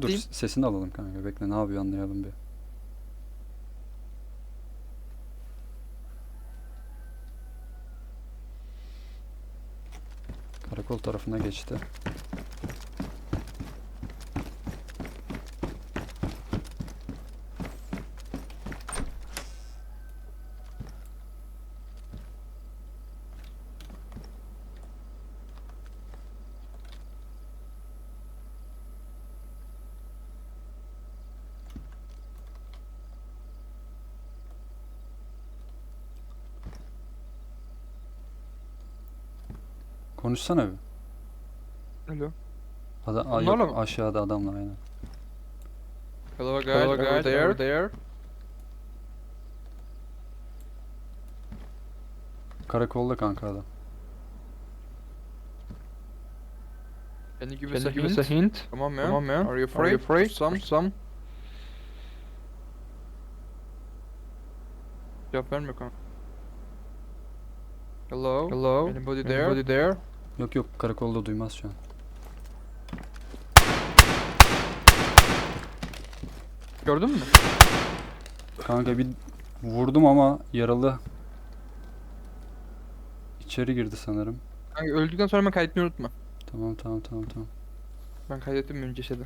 Dur Değil. sesini alalım kanka bekle ne yapıyor anlayalım bir. Karakol tarafına geçti. Konuşsana bir. Alo. Ada Aa, Bunlarla yok, mı? aşağıda adamla aynen. Hello guys, Hello, over guys, there, over there. Karakolda kanka adam. Can you give Can us a give us hint? a hint? Come on man. Come on, man. Are you Are afraid? you afraid? Some. Some. Cevap vermiyor kanka. Hello. Hello. Anybody there? Anybody there? Yok yok karakolda duymaz şu an. Gördün mü? Kanka bir vurdum ama yaralı. İçeri girdi sanırım. Kanka öldükten sonra hemen kaydetmeyi unutma. Tamam tamam tamam tamam. Ben kaydettim önce şeyde.